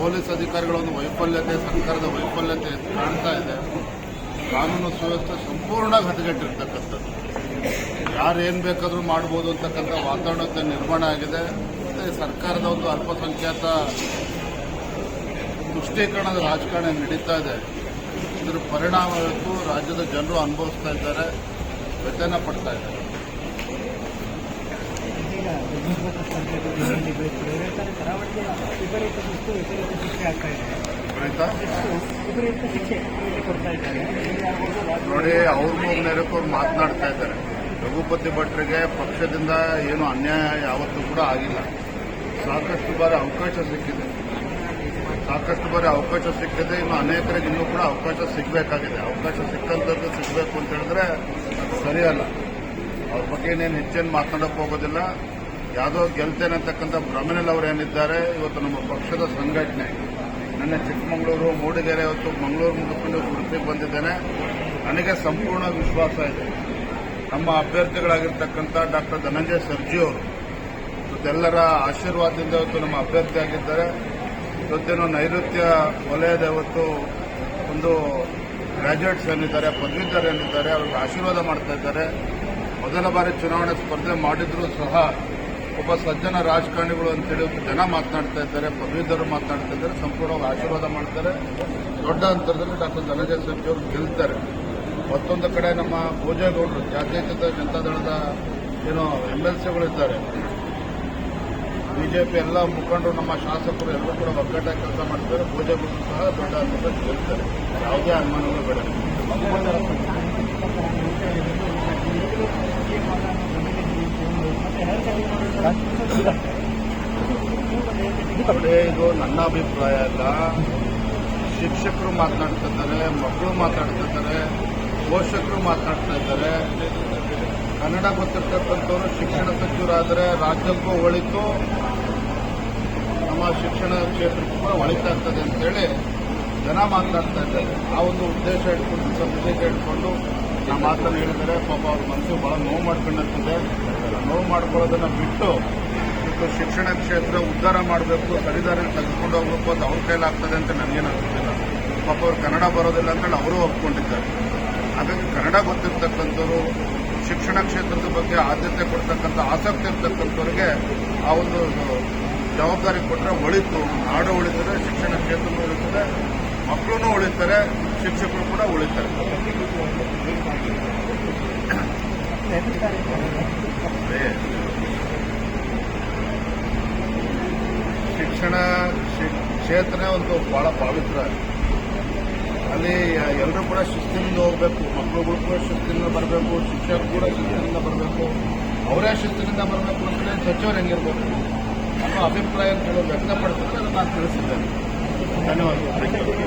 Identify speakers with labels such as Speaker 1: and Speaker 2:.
Speaker 1: Police ಅಧಿಕಾರಿಗಳ ಒಂದು ವೈಫಲ್ಯತೆ, ಸರ್ಕಾರದ ವೈಫಲ್ಯತೆ ಕಾಣ್ತಾ ಇದೆ. ಕಾನೂನು ಸುವ್ಯವಸ್ಥೆ ಸಂಪೂರ್ಣ ಹದಗೆಟ್ಟಿರ್ತಕ್ಕಂಥದ್ದು. ಯಾರು ಏನ್ ಬೇಕಾದರೂ ಮಾಡ್ಬೋದು ಅಂತಕ್ಕಂಥ ವಾತಾವರಣ ನಿರ್ಮಾಣ ಆಗಿದೆ. ಸರ್ಕಾರದ ಒಂದು ಅಲ್ಪಸಂಖ್ಯಾತ ತುಷ್ಟೀಕರಣದ ರಾಜಕಾರಣ ನಡೀತಾ ಇದೆ. ಇದರ ಪರಿಣಾಮ ರಾಜ್ಯದ ಜನರು ಅನುಭವಿಸ್ತಾ ಇದ್ದಾರೆ. ವ್ಯಥೆನ ಪಡ್ತಾ ಇದ್ದಾರೆ.
Speaker 2: ವಿಪರೀತ ಶಿಸ್ತು ವಿಪರೀತ ಶಿಕ್ಷೆ ಆಗ್ತಾ ಇದೆ
Speaker 1: ನೋಡಿ ಅವ್ರ ಅವ್ರು ಮಾತನಾಡ್ತಾ ಇದ್ದಾರೆ. ರಘುಪತಿ ಭಟ್ರಿಗೆ ಪಕ್ಷದಿಂದ ಏನು ಅನ್ಯಾಯ ಯಾವತ್ತೂ ಕೂಡ ಆಗಿಲ್ಲ. ಸಾಕಷ್ಟು ಬಾರಿ ಅವಕಾಶ ಸಿಕ್ಕಿದೆ. ಸಾಕಷ್ಟು ಬಾರಿ ಅವಕಾಶ ಸಿಕ್ಕಿದೆ. ಇನ್ನು ಅನೇಕರಿಗೆ ಇನ್ನೂ ಕೂಡ ಅವಕಾಶ ಸಿಗಬೇಕಾಗಿದೆ. ಅವಕಾಶ ಸಿಕ್ಕಂಥದ್ದು ಸಿಗಬೇಕು ಅಂತ ಹೇಳಿದ್ರೆ ಸರಿಯಲ್ಲ. ಅವ್ರ ಬಗ್ಗೆ ಇನ್ನೇನು ಹೆಚ್ಚೇನು ಮಾತನಾಡಕ್ಕೆ ಹೋಗೋದಿಲ್ಲ. ಯಾವುದೋ ಗೆಲ್ತೇನೆ ಅಂತಕ್ಕಂಥ ಅವರು ಏನಿದ್ದಾರೆ, ಇವತ್ತು ನಮ್ಮ ಪಕ್ಷದ ಸಂಘಟನೆ. ನನ್ನ ಚಿಕ್ಕಮಗಳೂರು, ಮೂಡಿಗೆರೆ ಇವತ್ತು ಮಂಗಳೂರು ಮುಗಿಸ್ಕೊಂಡು ಉಡುಪಿಗೆ ಬಂದಿದ್ದೇನೆ. ನನಗೆ ಸಂಪೂರ್ಣ ವಿಶ್ವಾಸ ಇದೆ. ನಮ್ಮ ಅಭ್ಯರ್ಥಿಗಳಾಗಿರ್ತಕ್ಕಂಥ ಡಾಕ್ಟರ್ ಧನಂಜಯ ಸರ್ಜಿ ಅವರು, ಇವತ್ತೆಲ್ಲರ ಆಶೀರ್ವಾದದಿಂದ ಇವತ್ತು ನಮ್ಮ ಅಭ್ಯರ್ಥಿಯಾಗಿದ್ದಾರೆ ಇವತ್ತೇನು ನೈಋತ್ಯ ವಲಯದ ಇವತ್ತು ಒಂದು ಗ್ರಾಜ್ಯುಯೇಟ್ಸ್ ಏನಿದ್ದಾರೆ, ಪದವೀಧರ ಏನಿದ್ದಾರೆ, ಅವ್ರಿಗೆ ಆಶೀರ್ವಾದ ಮಾಡ್ತಾ ಇದ್ದಾರೆ. ಮೊದಲ ಬಾರಿ ಚುನಾವಣೆ ಸ್ಪರ್ಧೆ ಮಾಡಿದ್ರೂ ಸಹ ಒಬ್ಬ ಸಜ್ಜನ ರಾಜಕಾರಣಿಗಳು ಅಂತೇಳಿ ಜನ ಮಾತನಾಡ್ತಾ ಇದ್ದಾರೆ ಪದವೀಧರರು ಮಾತನಾಡ್ತಾ ಇದ್ದಾರೆ, ಸಂಪೂರ್ಣವಾಗಿ ಆಶೀರ್ವಾದ ಮಾಡ್ತಾರೆ. ದೊಡ್ಡ ಅಂತರದಲ್ಲಿ ಡಾಕ್ಟರ್ ಧನಂಜಯ ಅವರು ಗೆಲ್ತಾರೆ. ಮತ್ತೊಂದು ಕಡೆ ನಮ್ಮ ಭೋಜೇಗೌಡರು, ಜಾತ್ಯತೀತ ಜನತಾದಳದ ಏನು ಎಂ ಎಲ್ ಸಿಗಳಿದ್ದಾರೆ ಬಿಜೆಪಿ ಎಲ್ಲ ಮುಖಂಡರು, ನಮ್ಮ ಶಾಸಕರು ಎಲ್ಲರೂ ಕೂಡ ಒಗ್ಗಟ್ಟಾಗಿ ಕೆಲಸ ಮಾಡ್ತಾರೆ. ಭೋಜೇಗೌಡರು ಸಹ ದೊಡ್ಡ ಅಂತರದಲ್ಲಿ ಗೆಲ್ತಾರೆ. ಯಾವುದೇ ಅನುಮಾನಗಳು ಬೇಡ. ಇದು ನನ್ನ ಅಭಿಪ್ರಾಯ ಅಲ್ಲ. ಶಿಕ್ಷಕರು ಮಾತನಾಡ್ತಾ ಇದ್ದಾರೆ, ಮಕ್ಕಳು ಮಾತಾಡ್ತಾ ಇದ್ದಾರೆ, ಪೋಷಕರು ಮಾತನಾಡ್ತಾ ಇದ್ದಾರೆ. ಕನ್ನಡ ಗೊತ್ತಿರ್ತಕ್ಕಂಥವ್ರು ಶಿಕ್ಷಣ ಸಚಿವರಾದರೆ ರಾಜ್ಯಕ್ಕೂ ಒಳಿತು, ನಮ್ಮ ಶಿಕ್ಷಣ ಕ್ಷೇತ್ರಕ್ಕೂ ಕೂಡ ಒಳಿತಾ ಇರ್ತದೆ ಅಂತೇಳಿ ಜನ ಮಾತನಾಡ್ತಾ ಇದ್ದಾರೆ. ಆ ಒಂದು ಉದ್ದೇಶ ಇಟ್ಕೊಂಡು ಸಬ್ಜೆಕ್ಟ್ ಇಟ್ಕೊಂಡು ನಾ ಮಾತನ್ನು ಹೇಳಿದರೆ ಪಾಪ ಅವ್ರ ಮನಸ್ಸು ಬಹಳ ನೋವು ಮಾಡ್ಕೊಂಡಿರ್ತದೆ ನೋವು ಮಾಡ್ಕೊಳ್ಳೋದನ್ನು ಬಿಟ್ಟು ಇವತ್ತು ಶಿಕ್ಷಣ ಕ್ಷೇತ್ರ ಉದ್ಧಾರ ಮಾಡಬೇಕು ಸರಿದಾರಿ ತೆಗೆದುಕೊಂಡು ಹೋಗ್ಬೇಕು ಅಂತ ಅವ್ರ ಕೈಲಾಗ್ತದೆ ಅಂತ ನನಗೇನು ಅನ್ಸೋದಿಲ್ಲ. ಪಾಪ ಅವ್ರು ಕನ್ನಡ ಬರೋದಿಲ್ಲ ಅಂತೇಳಿ ಅವರು ಒಪ್ಕೊಂಡಿದ್ದಾರೆ. ಹಾಗಾಗಿ ಕನ್ನಡ ಗೊತ್ತಿರ್ತಕ್ಕಂಥವ್ರು, ಶಿಕ್ಷಣ ಕ್ಷೇತ್ರದ ಬಗ್ಗೆ ಆದ್ಯತೆ ಕೊಡ್ತಕ್ಕಂಥ ಆಸಕ್ತಿ ಇರ್ತಕ್ಕಂಥವ್ರಿಗೆ ಆ ಒಂದು ಜವಾಬ್ದಾರಿ ಕೊಟ್ಟರೆ ಒಳಿತು. ನಾಡು ಉಳಿತದೆ ಶಿಕ್ಷಣ ಕ್ಷೇತ್ರ ಉಳಿತದೆ ಮಕ್ಕಳೂ ಉಳಿತಾರೆ ಶಿಕ್ಷಕರು ಕೂಡ ಉಳಿತಾರೆ ಅದೇ. ಶಿಕ್ಷಣ ಕ್ಷೇತ್ರ ಒಂದು ಬಹಳ ಪವಿತ್ರ. ಅಲ್ಲಿ ಎಲ್ಲರೂ ಕೂಡ ಶಿಸ್ತಿನಿಂದ ಹೋಗಬೇಕು ಮಕ್ಕಳುಗಳು ಕೂಡ ಶಿಸ್ತಿನಿಂದ ಬರಬೇಕು, ಶಿಕ್ಷಕರು ಕೂಡ ಶಿಸ್ತಿನಿಂದ ಬರಬೇಕು, ಅವರೇ ಶಿಸ್ತಿನಿಂದ ಬರಬೇಕು ಅಂದರೆ ಸಚಿವರು ಹೆಂಗಿರ್ಬೇಕು ನಮ್ಮ ಅಭಿಪ್ರಾಯ ವ್ಯಕ್ತಪಡಿಸಿದ್ರೆ ಅದನ್ನು ನಾನು ತಿಳಿಸಿದ್ದೇನೆ. ಧನ್ಯವಾದಗಳು.